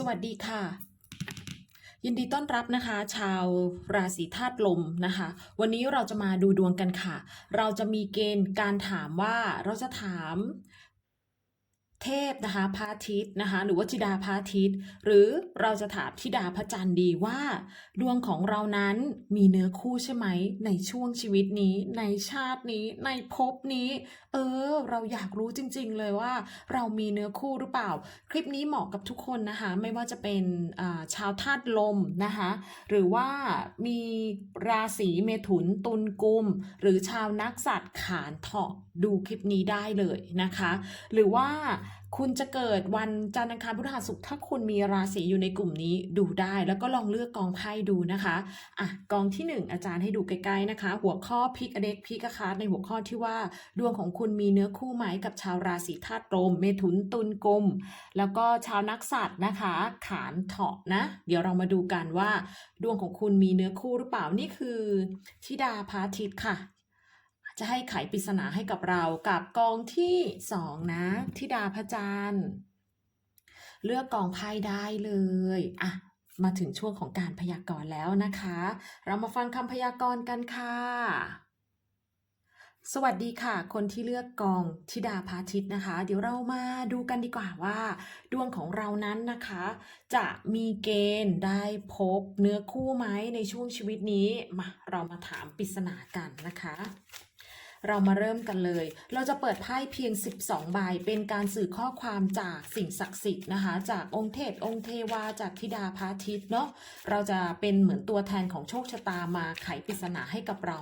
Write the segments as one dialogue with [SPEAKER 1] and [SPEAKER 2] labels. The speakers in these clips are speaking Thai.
[SPEAKER 1] สวัสดีค่ะ ยินดีต้อนรับนะคะ ชาวราศีธาตุลมนะคะ วันนี้เราจะมาดูดวงกันค่ะ เราจะมีเกณฑ์การถามว่าเราจะถาม เทพนะคะพระอาทิตย์นะคะหรือว่าธิดาพระอาทิตย์ หรือเราจะถามธิดาพระจันทร์ดีว่าดวงของเรานั้นมีเนื้อคู่ใช่ไหม ในช่วงชีวิตนี้ ในชาตินี้ ในภพนี้ เออ เราอยากรู้จริง ๆ เลยว่า เรามีเนื้อคู่หรือเปล่า คลิปนี้เหมาะกับทุกคนนะคะ ไม่ว่าจะเป็นชาวธาตุลมนะคะหรือว่ามีราศีเมถุนตุลกุม หรือชาวนักสัตว์ขานเถาะดูคลิปนี้ได้เลยนะคะ หรือว่าคุณจะเกิดวันจันทร์อังคารพุธหัสศุกร์ถ้าคุณมีราศีอยู่ในกลุ่มนี้ดูได้ แล้วก็ลองเลือกกองไพ่ดูนะคะอะกองที่หนึ่งอาจารย์ให้ดูใกล้ๆนะคะ หัวข้อพิกอเด็กพิกคาร์ในหัวข้อที่ว่าดวงของคุณมีเนื้อคู่ไหมกับชาวราศีธาตุลมเมถุนตุลกุมแล้วก็ชาวนักสัตว์นะคะ ขานเถาะนะ เดี๋ยวเรามาดูกันว่า ดวงของคุณมีเนื้อคู่หรือเปล่านี่คือธิดาพระอาทิตย์ค่ะ จะให้ไขปริศนาให้กับเรากับกองที่สองนะธิดาพระจันทร์เลือกกองไพ่ได้เลยอะมาถึงช่วงของการพยากรณ์แล้วนะคะ เรามาฟังคำพยากรณ์กันค่ะ สวัสดีค่ะ คนที่เลือกกองธิดาพาทิตนะคะ เดี๋ยวเรามาดูกันดีกว่าว่า ดวงของเรานั้นนะคะ จะมีเกณฑ์ได้พบเนื้อคู่ไหมในช่วงชีวิตนี้ มาเรามาถามปริศนากันนะคะ เรามาเริ่มกันเลย เราจะเปิดไพ่เพียง 12 ใบ เป็นการสื่อข้อความจากสิ่งศักดิ์สิทธิ์นะคะ จากองค์เทพองค์เทวา จากธิดาพระอาทิตย์เนาะ เราจะเป็นเหมือนตัวแทนของโชคชะตามาไขปริศนาให้กับเรา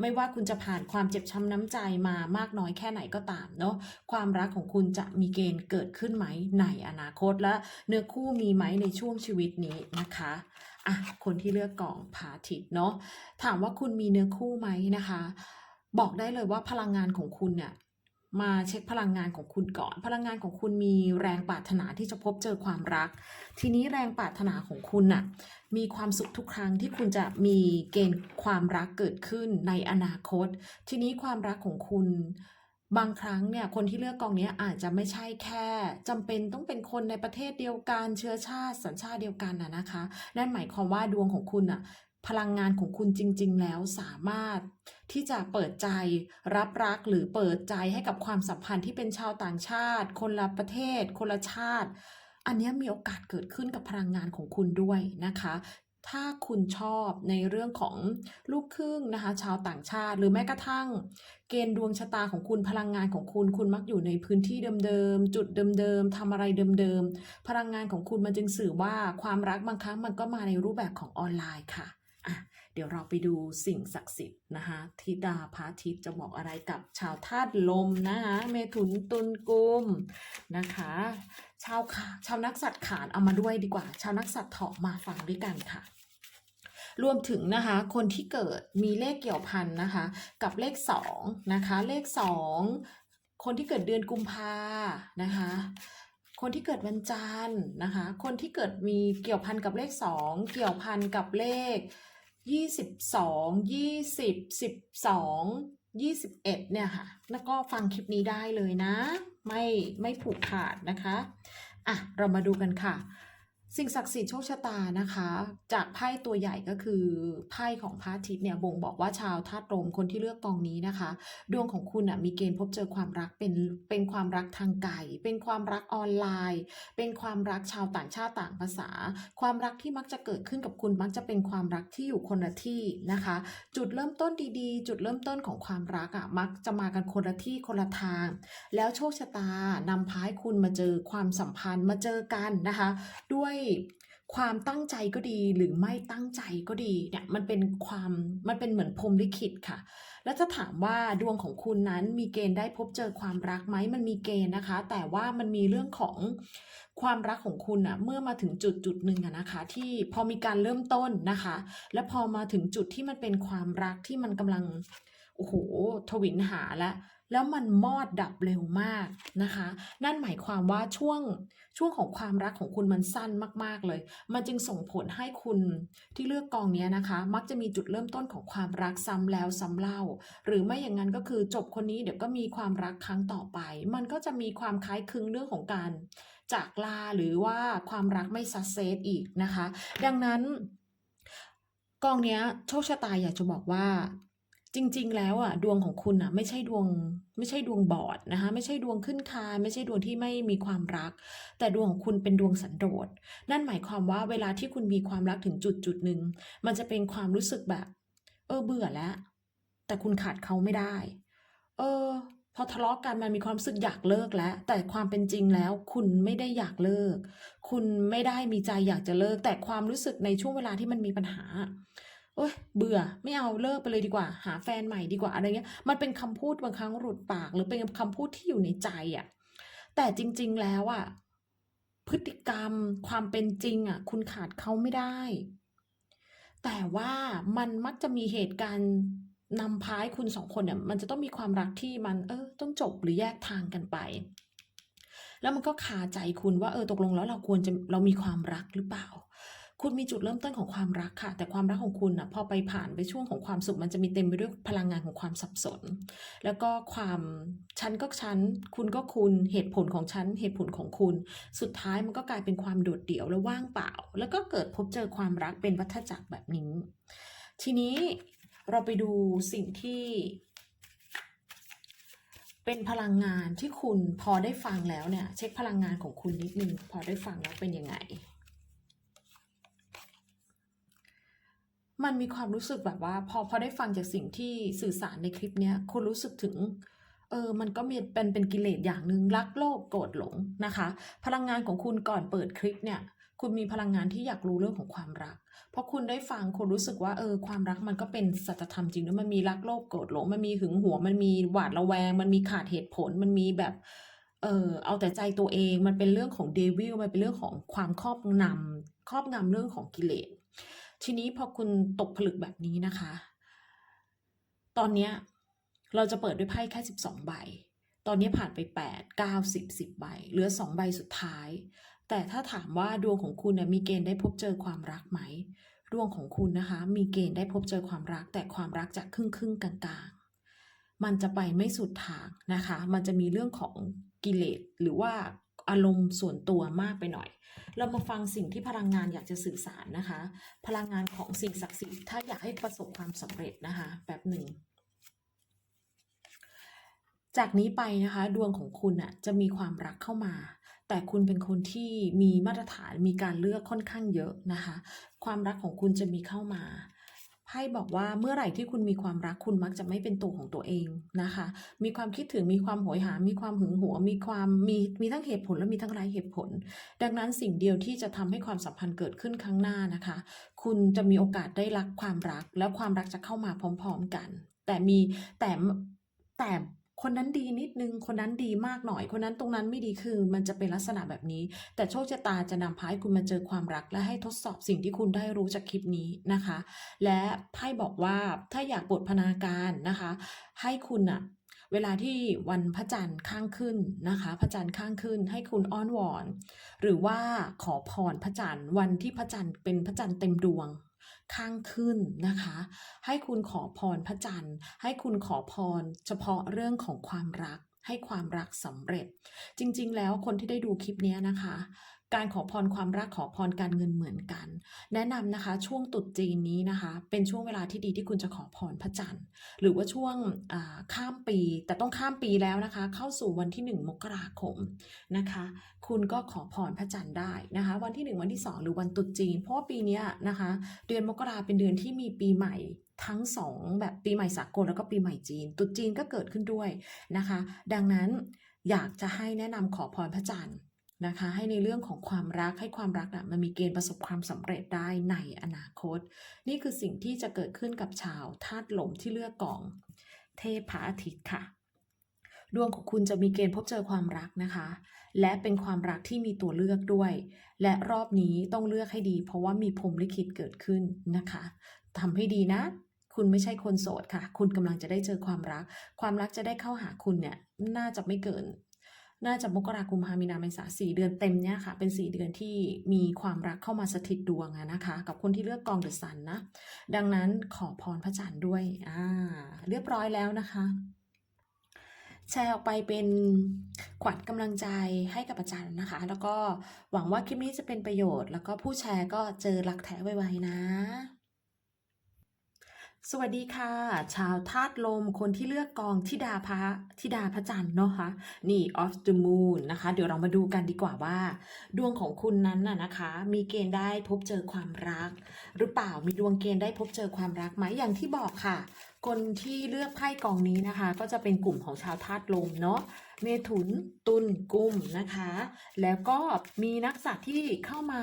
[SPEAKER 1] ไม่ว่าคุณจะผ่านความเจ็บช้ำน้ำใจมามากน้อยแค่ไหนก็ตามเนาะ ความรักของคุณจะมีเกณฑ์เกิดขึ้นไหมในอนาคตและเนื้อคู่มีไหมในช่วงชีวิตนี้นะคะอะคนที่เลือกกล่องพาทิตเนาะถามว่าคุณมีเนื้อคู่ไหมนะคะ บอกได้เลยว่าพลังงานของคุณเนี่ยมาเช็คพลังงานของคุณก่อน พลังงานของคุณมีแรงปรารถนาที่จะพบเจอความรัก ทีนี้แรงปรารถนาของคุณน่ะมีความสุขทุกครั้งที่คุณจะมีเกณฑ์ความรักเกิดขึ้นในอนาคต ทีนี้ความรักของคุณบางครั้งเนี่ยคนที่เลือกกองนี้อาจจะไม่ใช่แค่จำเป็นต้องเป็นคนในประเทศเดียวกันเชื้อชาติสัญชาติเดียวกันนะนะคะ นั่นหมายความว่าดวงของคุณอะ พลังงานของคุณจริง ๆ แล้วสามารถที่จะเปิดใจรับรักหรือเปิดใจให้กับความสัมพันธ์ที่เป็นชาวต่างชาติ คนละประเทศ คนละชาติ อันนี้มีโอกาสเกิดขึ้นกับพลังงานของคุณด้วยนะคะถ้าคุณชอบในเรื่องของลูกครึ่งนะคะ ชาวต่างชาติ หรือแม้กระทั่ง เกณฑ์ดวงชะตาของคุณพลังงานของคุณ คุณมักอยู่ในพื้นที่เดิมๆจุดเดิมๆทำอะไรเดิมๆพลังงานของคุณมันจึงสื่อว่าความรักบางครั้งมันก็มาในรูปแบบของออนไลน์ค่ะ อะเดี๋ยวเราไปดูสิ่งศักดิ์สิทธิ์นะคะทิดาพระอาทิตย์จะบอกอะไรกับชาวธาตุลมนะคะเมถุนตุลกุมนะคะ ชาวขาชาวนักสัตว์ขานเอามาด้วยดีกว่า ชาวนักสัตว์เถาะมาฟังด้วยกันค่ะรวมถึงนะคะคนที่เกิดมีเลขเกี่ยวพันนะคะ กับเลขสองนะคะเลขสองคนที่เกิดเดือนกุมภานะคะ คนที่เกิดวันจันทร์นะคะ คนที่เกิดมีเกี่ยวพันกับเลขสองเกี่ยวพันกับเลข ยี่สิบสองยี่สิบสิบสองยี่สิบเอ็ดเนี่ยค่ะ แล้วก็ฟังคลิปนี้ได้เลยนะ ไม่ไม่ผูกขาดนะคะ อะ เรามาดูกันค่ะ สิ่งศักดิ์สิทธิ์โชคชะตานะคะ จากไพ่ตัวใหญ่ก็คือไพ่ของพระอาทิตย์เนี่ยบ่งบอกว่าชาวธาตุลมคนที่เลือกกองนี้นะคะ ดวงของคุณอะมีเกณฑ์พบเจอความรักเป็นเป็นความรักทางไกลเป็นความรักออนไลน์ เป็นความรักชาวต่างชาติต่างภาษา ความรักที่มักจะเกิดขึ้นกับคุณมักจะเป็นความรักที่อยู่คนละที่นะคะ จุดเริ่มต้นดีๆ จุดเริ่มต้นของความรักอะมักจะมากันคนละที่คนละทาง แล้วโชคชะตานำพาให้คุณมาเจอความสัมพันธ์มาเจอกันนะคะ ด้วยความตั้งใจก็ดีหรือไม่ตั้งใจก็ดีเนี่ยมันเป็นความมันเป็นเหมือนพรมลิขิตค่ะ แล้วจะถามว่าดวงของคุณนั้นมีเกณฑ์ได้พบเจอความรักไหมมันมีเกณฑ์นะคะ แต่ว่ามันมีเรื่องของความรักของคุณอะเมื่อมาถึงจุดจุดหนึ่งอะนะคะ ที่พอมีการเริ่มต้นนะคะ และพอมาถึงจุดที่มันเป็นความรักที่มันกำลังโอ้โหทวินหาแล้ว แล้วมันมอดดับเร็วมากนะคะ นั่นหมายความว่าช่วงช่วงของความรักของคุณมันสั้นมาก ๆ เลย มันจึงส่งผลให้คุณที่เลือกกองนี้นะคะ มักจะมีจุดเริ่มต้นของความรักซ้ำแล้วซ้ำเล่า หรือไม่อย่างนั้นก็คือจบคนนี้เดี๋ยวก็มีความรักครั้งต่อไป มันก็จะมีความคล้ายคลึงเรื่องของการจากลาหรือว่าความรักไม่ซัสเซสอีกนะคะ ดังนั้นกองนี้โชคชะตาอยากจะบอกว่า จริง ๆ แล้วอะดวงของคุณอะไม่ใช่ดวงไม่ใช่ดวงบอดนะคะไม่ใช่ดวงขึ้นคาไม่ใช่ดวงที่ไม่มีความรัก แต่ดวงของคุณเป็นดวงสันโดษนั่นหมายความว่าเวลาที่คุณมีความรักถึงจุดจุดหนึ่งมันจะเป็นความรู้สึกแบบ เออเบื่อแล้ว แต่คุณขาดเขาไม่ได้ เออ พอทะเลาะกันมันมีความรู้สึกอยากเลิกแล้ว แต่ความเป็นจริงแล้ว คุณไม่ได้อยากเลิก คุณไม่ได้มีใจอยากจะเลิก แต่ความรู้สึกในช่วงเวลาที่มันมีปัญหา โอ๊ยเบื่อไม่เอาเลิกไปเลยดีกว่า หาแฟนใหม่ดีกว่าอะไรเงี้ย มันเป็นคำพูดบางครั้งหลุดปาก หรือเป็นคำพูดที่อยู่ในใจอะแต่จริง ๆแล้วอะพฤติกรรมความเป็นจริงอะคุณขาดเขาไม่ได้ แต่ว่ามันมักจะมีเหตุการณ์นำพาให้คุณ2คนเนี่ย มันจะต้องมีความรักที่มัน เออ ต้องจบหรือแยกทางกันไป แล้วมันก็คาใจคุณว่า เออตกลงแล้วเราควรจะเรามีความรักหรือเปล่า คุณมีจุดเริ่มต้นของความรักค่ะ แต่ความรักของคุณน่ะพอไปผ่านไปช่วงของความสุขมันจะมีเต็มไปด้วยพลังงานของความสับสน แล้วก็ความฉันก็ฉัน คุณก็คุณเหตุผลของฉันเหตุผลของคุณ สุดท้ายมันก็กลายเป็นความโดดเดี่ยวและว่างเปล่า แล้วก็เกิดพบเจอความรักเป็นวัฏจักรแบบนี้ ทีนี้เราไปดูสิ่งที่เป็นพลังงานที่คุณพอได้ฟังแล้วเนี่ย เช็คพลังงานของคุณนิดนึงพอได้ฟังแล้วเป็นยังไง มันมีความรู้สึกแบบว่า พอพอได้ฟังจากสิ่งที่สื่อสารในคลิปเนี้ยคุณรู้สึกถึงเออ มันก็มีเป็นเป็นกิเลสอย่างหนึ่งรักโลภโกรธหลงนะคะ พลังงานของคุณก่อนเปิดคลิปเนี่ย คุณมีพลังงานที่อยากรู้เรื่องของความรัก เพราะคุณได้ฟังคุณรู้สึกว่าเออความรักมันก็เป็นสัจธรรมจริงด้วยมันมีรักโลภโกรธหลง มันมีหึงหวงมันมีหวาดระแวง มันมีขาดเหตุผล มันมีแบบเออเอาแต่ใจตัวเอง มันเป็นเรื่องของ Devil มันเป็นเรื่องของความครอบงำครอบงำเรื่องของกิเลส ทีนี้พอคุณตกผลึกแบบนี้นะคะ ตอนเนี้ยเราจะเปิดด้วยไพ่แค่ 12 ใบ ตอนนี้ผ่านไป 8 9 10 10 ใบ เหลือ 2 ใบสุดท้าย แต่ถ้าถามว่าดวงของคุณนะมีเกณฑ์ได้พบเจอความรักไหม ดวงของคุณนะคะ มีเกณฑ์ได้พบเจอความรัก แต่ความรักจะครึ่งๆกลางๆ มันจะไปไม่สุดทางนะคะ มันจะมีเรื่องของกิเลสหรือว่า อารมณ์ส่วนตัวมากไปหน่อย เรามาฟังสิ่งที่พลังงานอยากจะสื่อสารนะคะ พลังงานของสิ่งศักดิ์สิทธิ์ถ้าอยากให้ประสบความสำเร็จนะคะแป๊บหนึ่ง จากนี้ไปนะคะดวงของคุณน่ะจะมีความรักเข้ามา แต่คุณเป็นคนที่มีมาตรฐานมีการเลือกค่อนข้างเยอะนะคะ ความรักของคุณจะมีเข้ามา ไพ่บอกว่าเมื่อไหร่ที่คุณมีความรักคุณมักจะไม่เป็นตัวของตัวเองนะคะ มีความคิดถึงมีความโหยหา มีความหึงหวงมีความมีมีทั้งเหตุผลและมีทั้งไร้เหตุผล ดังนั้นสิ่งเดียวที่จะทำให้ความสัมพันธ์เกิดขึ้นครั้งหน้านะคะ คุณจะมีโอกาสได้รักความรัก แล้วความรักจะเข้ามาพร้อม ๆกัน แต่มีแต่แต่ คนนั้นดีนิดนึง คนนั้นดีมากหน่อย คนนั้นตรงนั้นไม่ดีคือ มันจะเป็นลักษณะแบบนี้ แต่โชคชะตาจะนำพาให้คุณมาเจอความรัก และให้ทดสอบสิ่งที่คุณได้รู้จากคลิปนี้นะคะ และไพ่บอกว่าถ้าอยากบทพนาการนะคะ ให้คุณน่ะเวลาที่วันพระจันทร์ข้างขึ้นนะคะพระจันทร์ข้างขึ้นให้คุณอ้อนวอน หรือว่าขอพรพระจันทร์วันที่พระจันทร์เป็นพระจันทร์เต็มดวง ข้างขึ้นนะคะ ให้คุณขอพรพระจันทร์ ให้คุณขอพรเฉพาะเรื่องของความรักให้ความรักสำเร็จ จริง ๆ แล้วคนที่ได้ดูคลิปนี้นะคะ การขอพรความรักขอพรการเงินเหมือนกัน แนะนำนะคะ ช่วงตรุษจีนนี้นะคะ เป็นช่วงเวลาที่ดีที่คุณจะขอพรพระจันทร์ หรือว่าช่วงข้ามปี แต่ต้องข้ามปีแล้วนะคะ เข้าสู่วันที่ 1 มกราคมนะคะ คุณก็ขอพรพระจันทร์ได้นะคะ วันที่ 1 วันที่ 2 หรือวันตรุษจีน เพราะว่าปีนี้นะคะ เดือนมกราเป็นเดือนที่มีปีใหม่ทั้ง2แบบปีใหม่สากลแล้วก็ปีใหม่จีนตรุษจีนก็เกิดขึ้นด้วยนะคะ ดังนั้นอยากจะให้แนะนำขอพรพระจันทร์ นะคะ ให้ในเรื่องของความรักให้ความรักน่ะมันมีเกณฑ์ประสบความสำเร็จได้ในอนาคต นี่คือสิ่งที่จะเกิดขึ้นกับชาวธาตุลมที่เลือกกอง เทพพระอาทิตย์ค่ะดวงของคุณจะมีเกณฑ์พบเจอความรักนะคะ และเป็นความรักที่มีตัวเลือกด้วย และรอบนี้ต้องเลือกให้ดี เพราะว่ามีพรมลิขิตเกิดขึ้นนะคะทำให้ดีนะ คุณไม่ใช่คนโสดค่ะ คุณกำลังจะได้เจอความรัก ความรักจะได้เข้าหาคุณเนี่ยน่าจะไม่เกิน น่าจะมกราคมพามีนาเมษาสี่เดือนเต็มเนี่ยค่ะ เป็นสี่เดือนที่มีความรักเข้ามาสถิตดวงอะนะคะ กับคนที่เลือกกองเดอะซันนะ ดังนั้นขอพรพระจันทร์ด้วยอ่าเรียบร้อยแล้วนะคะแชร์ออกไปเป็นขวัญกำลังใจให้กับอาจารย์นะคะ แล้วก็หวังว่าคลิปนี้จะเป็นประโยชน์ แล้วก็ผู้แชร์ก็เจอรักแท้ไวๆนะ สวัสดีค่ะ ชาวธาตุลมคนที่เลือกกองทิดาพระทิดาพระจันทร์เนาะคะนี่ of the moon นะคะ เดี๋ยวเรามาดูกันดีกว่าว่า ดวงของคุณนั้นน่ะนะคะ มีเกณฑ์ได้พบเจอความรัก หรือเปล่ามีดวงเกณฑ์ได้พบเจอความรักไหมอย่างที่บอกค่ะ คนที่เลือกไพ่กองนี้นะคะ ก็จะเป็นกลุ่มของชาวธาตุลมเนาะเมถุนตุลกุมนะคะ แล้วก็มีนักษัตว์ที่เข้ามา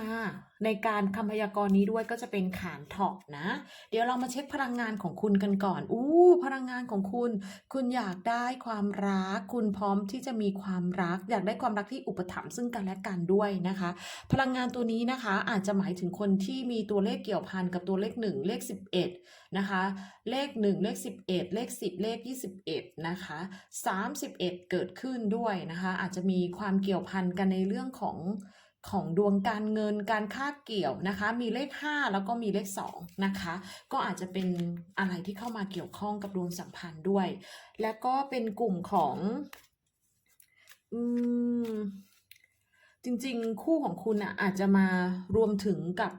[SPEAKER 1] ในการคำพยากรณ์นี้ด้วยก็จะเป็นขานถอกนะ เดี๋ยวเรามาเช็คพลังงานของคุณกันก่อน อู้ พลังงานของคุณ คุณอยากได้ความรัก คุณพร้อมที่จะมีความรัก อยากได้ความรักที่อุปถัมภ์ซึ่งกันและกันด้วยนะคะ พลังงานตัวนี้นะคะ อาจจะหมายถึงคนที่มีตัวเลขเกี่ยวพันกับตัวเลข 1 เลข 11 นะคะ เลข 1 เลข 11 เลข 10 เลข 21 นะคะ 31 เกิดขึ้นด้วยนะคะ อาจจะมีความเกี่ยวพันกันในเรื่องของ ของดวงการเงินการค่าเกี่ยวนะคะ มีเลข 5 แล้วก็มีเลข2นะคะ ก็อาจจะเป็นอะไรที่เข้ามาเกี่ยวข้องกับดวงสัมพันธ์ด้วย แล้วก็เป็นกลุ่มของอืมจริงๆ คู่ของคุณอะอาจจะมารวมถึงกับ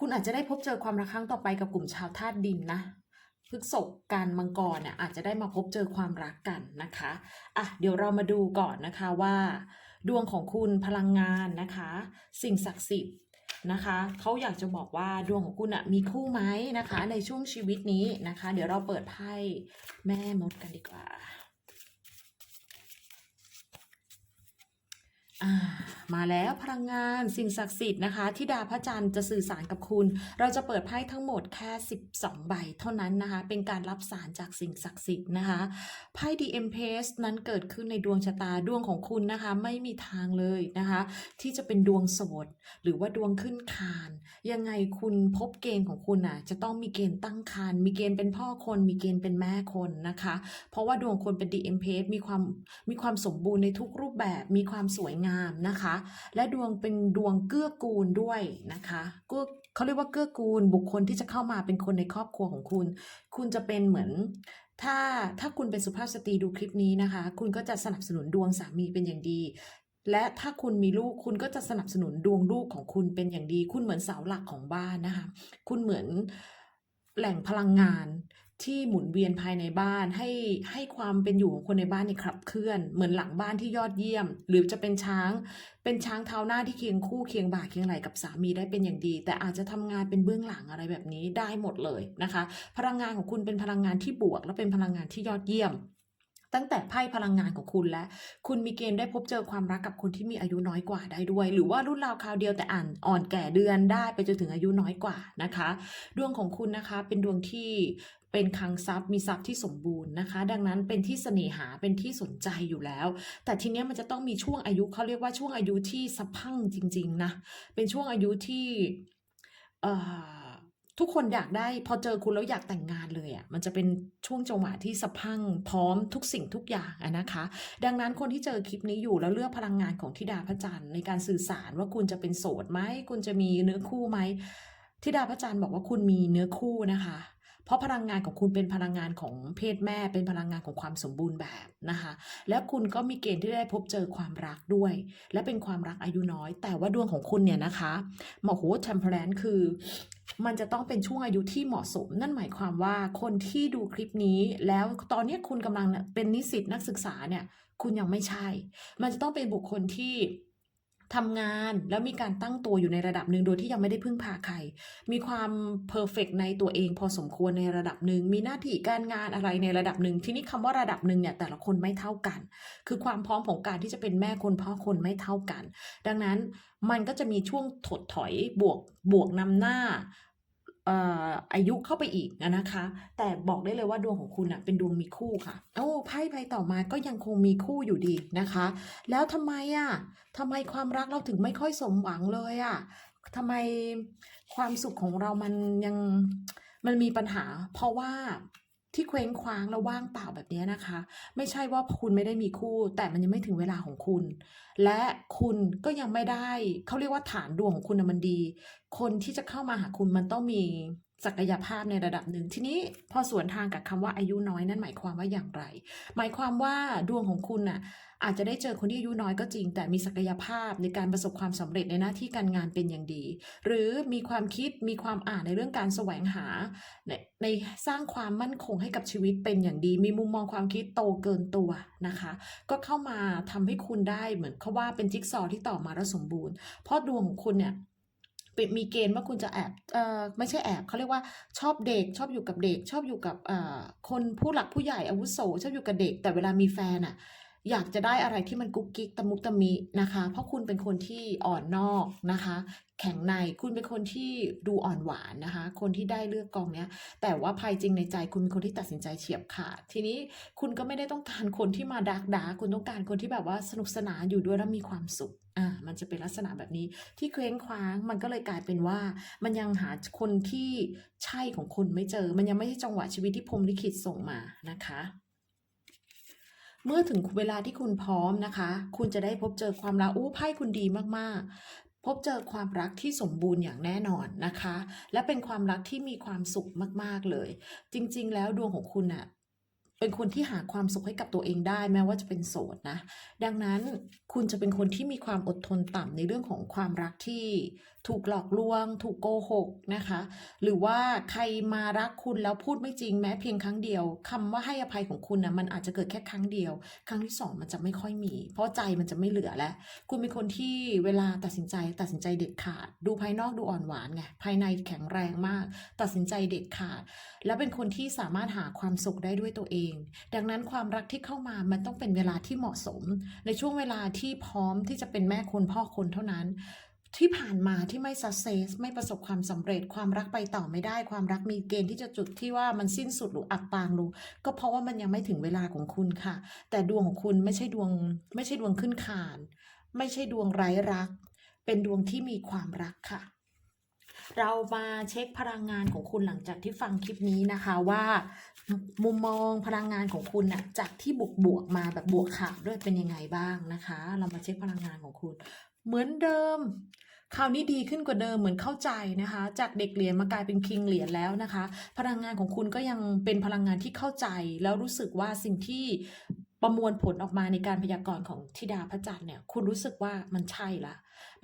[SPEAKER 1] คุณอาจจะได้พบเจอความรักครั้งต่อไปกับกลุ่มชาวธาตุดินนะพฤกษกการมังกรเนี่ยอาจจะได้มาพบเจอความรักกันนะคะอะเดี๋ยวเรามาดูก่อนนะคะว่า ดวงของคุณพลังงานนะคะ สิ่งศักดิ์สิทธิ์นะคะเขาอยากจะบอกว่าดวงของคุณอะมีคู่ไหมนะคะ ในช่วงชีวิตนี้นะคะ เดี๋ยวเราเปิดไพ่แม่มดกันดีกว่า อ่า มาแล้วพลังงานสิ่งศักดิ์สิทธิ์นะคะที่ดาพระจันทร์จะสื่อสารกับคุณ เราจะเปิดไพ่ทั้งหมดแค่ 12 ใบเท่านั้นนะคะ เป็นการรับสารจากสิ่งศักดิ์สิทธิ์นะคะไพ่ The Empress นั้นเกิดขึ้นในดวงชะตาดวงของคุณนะคะ ไม่มีทางเลยนะคะ ที่จะเป็นดวงโสดหรือว่าดวงขึ้นคาน ยังไงคุณพบเกณฑ์ของคุณอะจะต้องมีเกณฑ์ตั้งครรภ์มีเกณฑ์เป็นพ่อคน มีเกณฑ์เป็นแม่คนนะคะ เพราะว่าดวงคนเป็น The Empress มีความมีความสมบูรณ์ในทุกรูปแบบมีความสวยงามงามนะคะ และดวงเป็นดวงเกื้อกูลด้วยนะคะเกื้อเขาเรียกว่าเกื้อกูลบุคคลที่จะเข้ามาเป็นคนในครอบครัวของคุณ คุณจะเป็นเหมือนถ้าถ้าคุณเป็นสุภาพสตรีดูคลิปนี้นะคะ คุณก็จะสนับสนุนดวงสามีเป็นอย่างดี และถ้าคุณมีลูกคุณก็จะสนับสนุนดวงลูกของคุณเป็นอย่างดี คุณเหมือนเสาหลักของบ้านนะคะ คุณเหมือนแหล่งพลังงาน ที่หมุนเวียนภายในบ้านให้ให้ความเป็นอยู่ของคนในบ้านนี่ขับเคลื่อน เหมือนหลังบ้านที่ยอดเยี่ยม หรือจะเป็นช้าง เป็นช้างเท้าหน้าที่เคียงคู่เคียงบ่าเคียงไหลกับสามีได้เป็นอย่างดี แต่อาจจะทำงานเป็นเบื้องหลังอะไรแบบนี้ได้หมดเลยนะคะ พลังงานของคุณเป็นพลังงานที่บวก และเป็นพลังงานที่ยอดเยี่ยม ตั้งแต่ไพ่พลังงานของคุณและ คุณมีเกณฑ์ได้พบเจอความรักกับคนที่มีอายุน้อยกว่าได้ด้วย หรือว่ารุ่นราวคราวเดียวแต่อ่านอ่อนแก่เดือนได้ไปจนถึงอายุน้อยกว่านะคะ ดวงของคุณนะคะเป็นดวงที่เป็นคังทรัพย์มีทรัพย์ที่สมบูรณ์นะคะ ดังนั้นเป็นที่เสน่หาเป็นที่สนใจอยู่แล้ว แต่ทีเนี้ยมันจะต้องมีช่วงอายุเขาเรียกว่าช่วงอายุที่สะพังจริง ๆนะเป็นช่วงอายุที่เอ่อ ทุกคนอยากได้พอเจอคุณแล้วอยากแต่งงานเลยอะ่ะมันจะเป็นช่วงจังหวะที่สะพังพร้อมทุกสิ่งทุกอย่างะนะคะ ดังนั้นคนที่เจอคลิปนี้อยู่แล้วเลือกพลังงานของทิดาพระจันทร์ในการสื่อสารว่าคุณจะเป็นโสดไหมคุณจะมีเนื้อคู่ไหมทิดาพระจันทร์บอกว่าคุณมีเนื้อคู่นะคะ เพราะพลังงานของคุณเป็นพลังงานของเพศแม่ เป็นพลังงานของความสมบูรณ์แบบนะคะ แล้วคุณก็มีเกณฑ์ที่ได้พบเจอความรักด้วย และเป็นความรักอายุน้อย แต่ว่าดวงของคุณเนี่ยนะคะหมอโหเทมเพลนคือมันจะต้องเป็นช่วงอายุที่เหมาะสม นั่นหมายความว่าคนที่ดูคลิปนี้ แล้วตอนนี้คุณกำลังเป็นนิสิตนักศึกษาเนี่ย คุณยังไม่ใช่ มันจะต้องเป็นบุคคลที่ ทำงานแล้วมีการตั้งตัวอยู่ในระดับหนึ่งโดยที่ยังไม่ได้พึ่งพาใคร มีความเพอร์เฟกในตัวเองพอสมควรในระดับหนึ่ง มีหน้าที่การงานอะไรในระดับหนึ่ง ทีนี้คำว่าระดับหนึ่งเนี่ยแต่ละคนไม่เท่ากัน คือความพร้อมของการที่จะเป็นแม่คนพ่อคนไม่เท่ากัน ดังนั้นมันก็จะมีช่วงถดถอยบวกบวกนำหน้า อายุเข้าไปอีกนะคะ แต่บอกได้เลยว่าดวงของคุณอะเป็นดวงมีคู่ค่ะ โอ้ไพ่ใบต่อมาก็ยังคงมีคู่อยู่ดีนะคะ แล้วทำไมอะทำไมความรักเราถึงไม่ค่อยสมหวังเลยอะทำไมความสุขของเรามันยังมันมีปัญหา เพราะว่า ที่เคว้งคว้างแล้วว่างเปล่าแบบนี้นะคะ ไม่ใช่ว่าคุณไม่ได้มีคู่ แต่มันยังไม่ถึงเวลาของคุณ และคุณก็ยังไม่ได้เขาเรียกว่าฐานดวงของคุณนะมันดี คนที่จะเข้ามาหาคุณมันต้องมี ศักยภาพในระดับหนึ่ง ทีนี้พอสวนทางกับคำว่าอายุน้อยนั่นหมายความว่าอย่างไร หมายความว่าดวงของคุณน่ะอาจจะได้เจอคนที่อายุน้อยก็จริง แต่มีศักยภาพในการประสบความสำเร็จในหน้าที่การงานเป็นอย่างดี หรือมีความคิดมีความอ่านในเรื่องการแสวงหาในในสร้างความมั่นคงให้กับชีวิตเป็นอย่างดี มีมุมมองความคิดโตเกินตัวนะคะ ก็เข้ามาทำให้คุณได้เหมือนเขาว่าเป็นจิ๊กซอว์ที่ต่อมาแล้วสมบูรณ์ เพราะดวงของคุณเนี่ย มีเกณฑ์ว่าคุณจะแอบเอ่อไม่ใช่แอบเขาเรียกว่าชอบเด็กชอบอยู่กับเด็ก ชอบอยู่กับเอ่อคนผู้หลักผู้ใหญ่อาวุโสชอบอยู่กับเด็ก แต่เวลามีแฟนอะ อยากจะได้อะไรที่มันกุ๊กกิ๊กตะมุตะมินะคะ เพราะคุณเป็นคนที่อ่อนนอกนะคะ แข็งในคุณเป็นคนที่ดูอ่อนหวานนะคะ คนที่ได้เลือกกองเนี้ย แต่ว่าภายจริงในใจคุณเป็นคนที่ตัดสินใจเฉียบขาด ทีนี้คุณก็ไม่ได้ต้องการคนที่มาดักดาคุณต้องการคนที่แบบว่าสนุกสนานอยู่ด้วยแล้วมีความสุขอ่ามันจะเป็นลักษณะแบบนี้ที่เคว้งคว้าง มันก็เลยกลายเป็นว่า มันยังหาคนที่ใช่ของคุณไม่เจอ มันยังไม่ใช่จังหวะชีวิตที่พรมลิขิตส่งมานะคะ เมื่อถึงเวลาที่คุณพร้อมนะคะ คุณจะได้พบเจอความรักอู้ไพ่คุณดีมากๆ พบเจอความรักที่สมบูรณ์อย่างแน่นอนนะคะ และเป็นความรักที่มีความสุขมากๆเลย จริง ๆ แล้วดวงของคุณน่ะเป็นคนที่หาความสุขให้กับตัวเองได้แม้ว่าจะเป็นโสดนะ ดังนั้น คุณจะเป็นคนที่มีความอดทนต่ำในเรื่องของความรักที่ถูกหลอกลวง ถูกโกหกนะคะ หรือว่าใครมารักคุณแล้วพูดไม่จริงแม้เพียงครั้งเดียวคำว่าให้อภัยของคุณนะมันอาจจะเกิดแค่ครั้งเดียว ครั้งที่สองมันจะไม่ค่อยมี เพราะใจมันจะไม่เหลือแล้ว คุณเป็นคนที่เวลาตัดสินใจตัดสินใจเด็ดขาด ดูภายนอกดูอ่อนหวานไงภายในแข็งแรงมาก ตัดสินใจเด็ดขาด และเป็นคนที่สามารถหาความสุขได้ด้วยตัวเอง ดังนั้นความรักที่เข้ามามันต้องเป็นเวลาที่เหมาะสม ในช่วงเวลาที่ที่พร้อมที่จะเป็นแม่คนพ่อคนเท่านั้น ที่ผ่านมาที่ไม่สักเซสไม่ประสบความสำเร็จความรักไปต่อไม่ได้ ความรักมีเกณฑ์ที่จะจุดที่ว่ามันสิ้นสุดหรืออับปางลงก็เพราะว่ามันยังไม่ถึงเวลาของคุณค่ะ แต่ดวงของคุณไม่ใช่ดวง ไม่ใช่ดวงขึ้นขาน ไม่ใช่ดวงไร้รัก เป็นดวงที่มีความรักค่ะ เรามาเช็คพลังงานของคุณหลังจากที่ฟังคลิปนี้นะคะว่า มุมมองพลังงานของคุณน่ะจากที่บวกบวกมาแบบบวกขาบด้วยเป็นยังไงบ้างนะคะ เรามาเช็คพลังงานของคุณ เหมือนเดิมคราวนี้ดีขึ้นกว่าเดิมเหมือนเข้าใจนะคะ จากเด็กเหรียญมากลายเป็นคิงเหรียญแล้วนะคะ พลังงานของคุณก็ยังเป็นพลังงานที่เข้าใจ แล้วรู้สึกว่าสิ่งที่ประมวลผลออกมาในการพยากรณ์ของธิดาพระจันทร์เนี่ย คุณรู้สึกว่ามันใช่ละ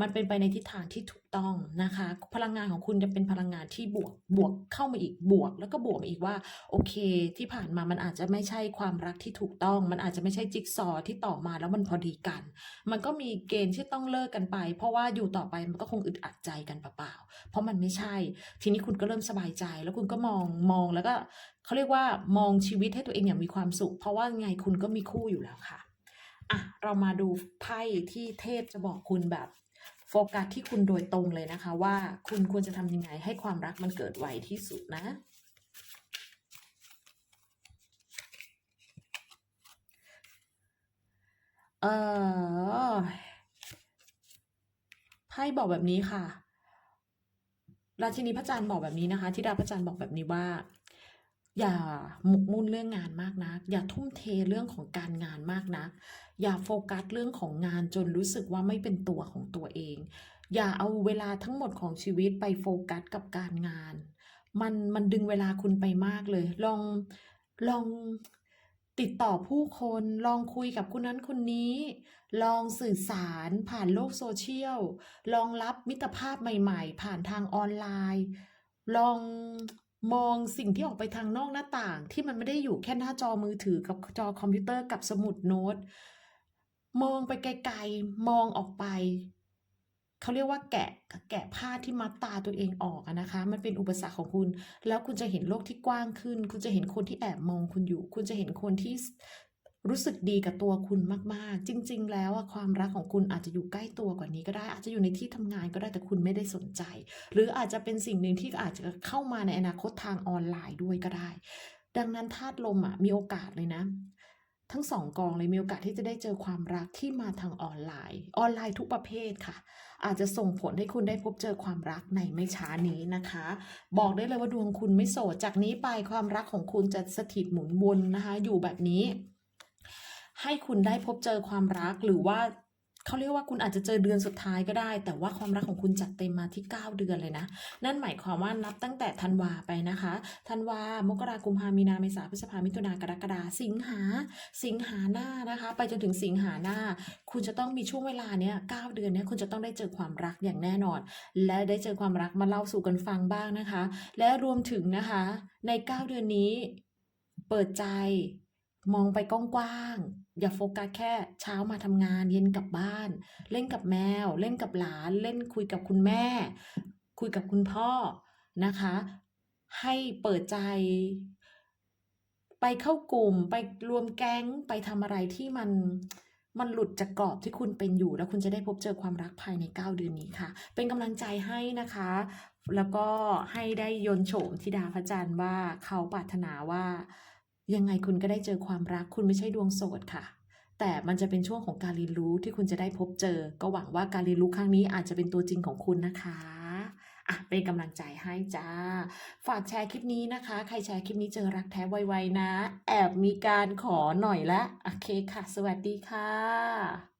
[SPEAKER 1] มันเป็นไปในทิศทางที่ถูกต้องนะคะ พลังงานของคุณจะเป็นพลังงานที่บวกบวกเข้ามาอีกบวก แล้วก็บวกมาอีกว่า โอเค ที่ผ่านมามันอาจจะไม่ใช่ความรักที่ถูกต้อง มันอาจจะไม่ใช่จิ๊กซอว์ที่ต่อมาแล้วมันพอดีกัน มันก็มีเกณฑ์ที่ต้องเลิกกันไป เพราะว่าอยู่ต่อไปมันก็คงอึดอัดใจกันเปล่าๆเพราะมันไม่ใช่ ทีนี้คุณก็เริ่มสบายใจ แล้วคุณก็มองมองแล้วก็เขาเรียกว่ามองชีวิตให้ตัวเองอย่างมีความสุข เพราะว่าไงคุณก็มีคู่อยู่แล้วค่ะอะ เรามาดูไพ่ที่เทพจะบอกคุณแบบ โฟกัสที่คุณโดยตรงเลยนะคะ ว่าคุณควรจะทำยังไงให้ความรักมันเกิดไวที่สุดนะเออไพ่บอกแบบนี้ค่ะ ราชินีพระจันทร์บอกแบบนี้นะคะ ธิดาพระจันทร์บอกแบบนี้ว่า อย่าหมกมุ่นเรื่องงานมากนัก อย่าทุ่มเทเรื่องของการงานมากนัก อย่าโฟกัสเรื่องของงานจนรู้สึกว่าไม่เป็นตัวของตัวเอง อย่าเอาเวลาทั้งหมดของชีวิตไปโฟกัสกับการงาน มันมันดึงเวลาคุณไปมากเลย ลองลองติดต่อผู้คนลองคุยกับคนนั้นคนนี้ ลองสื่อสารผ่านโลกโซเชียล ลองรับมิตรภาพใหม่ ๆ ผ่านทางออนไลน์ ลอง มองสิ่งที่ออกไปทางนอกหน้าต่าง ที่มันไม่ได้อยู่แค่หน้าจอมือถือกับจอคอมพิวเตอร์กับสมุดโน้ต มองไปไกลๆ มองออกไป เขาเรียกว่าแกะแกะผ้าที่มัดตาตัวเองออกนะคะ มันเป็นอุปสรรคของคุณ แล้วคุณจะเห็นโลกที่กว้างขึ้น คุณจะเห็นคนที่แอบมองคุณอยู่ คุณจะเห็นคนที่ รู้สึกดีกับตัวคุณมากๆ จริง ๆ แล้วอะความรักของคุณอาจจะอยู่ใกล้ตัวกว่านี้ก็ได้ อาจจะอยู่ในที่ทำงานก็ได้แต่คุณไม่ได้สนใจ หรืออาจจะเป็นสิ่งหนึ่งที่อาจจะเข้ามาในอนาคตทางออนไลน์ด้วยก็ได้ ดังนั้นธาตุลมอะมีโอกาสเลยนะ ทั้งสองกองเลยมีโอกาสที่จะได้เจอความรักที่มาทางออนไลน์ ออนไลน์ทุกประเภทค่ะ อาจจะส่งผลให้คุณได้พบเจอความรักในไม่ช้านี้นะคะ บอกได้เลยว่าดวงคุณไม่โสดจากนี้ไปความรักของคุณจะสถิตหมุนวนนะคะ อยู่แบบนี้ ให้คุณได้พบเจอความรักหรือว่าเขาเรียกว่าคุณอาจจะเจอเดือนสุดท้ายก็ได้ แต่ว่าความรักของคุณจัดเต็มมาที่ 9 เดือนเลยนะ นั่นหมายความว่านับตั้งแต่ธันวาไปนะคะธันวามกราคมกุมภามีนาเมษาพฤษภามิถุนากรกฎาสิงหาสิงหาหน้านะคะ ไปจนถึงสิงหาหน้า คุณจะต้องมีช่วงเวลาเนี้ยเก้าเดือนเนี้ยคุณจะต้องได้เจอความรักอย่างแน่นอน และได้เจอความรักมาเล่าสู่กันฟังบ้างนะคะ และรวมถึงนะคะ ใน 9 เดือนนี้ เปิดใจมองไปกว้างๆ อย่าโฟกัสแค่เช้ามาทำงานเย็นกลับบ้าน เล่นกับแมว เล่นกับหลาน เล่นคุยกับคุณแม่ คุยกับคุณพ่อนะคะ ให้เปิดใจ ไปเข้ากลุ่ม ไปรวมแก๊งไปทำอะไรที่มันมันหลุดจากกรอบที่คุณเป็นอยู่ แล้วคุณจะได้พบเจอความรักภายใน 9 เดือนนี้ค่ะ เป็นกำลังใจให้นะคะ แล้วก็ให้ได้ยนโฉมธิดาพระจันทร์ว่าเขาปรารถนาว่า ยังไงคุณก็ได้เจอความรัก คุณไม่ใช่ดวงโสดค่ะ แต่มันจะเป็นช่วงของการเรียนรู้ที่คุณจะได้พบเจอ ก็หวังว่าการเรียนรู้ครั้งนี้อาจจะเป็นตัวจริงของคุณนะคะอะเป็นกำลังใจให้จ้า ฝากแชร์คลิปนี้นะคะ ใครแชร์คลิปนี้เจอรักแท้ไวๆนะ แอบมีการขอหน่อยละโอเคค่ะ สวัสดีค่ะ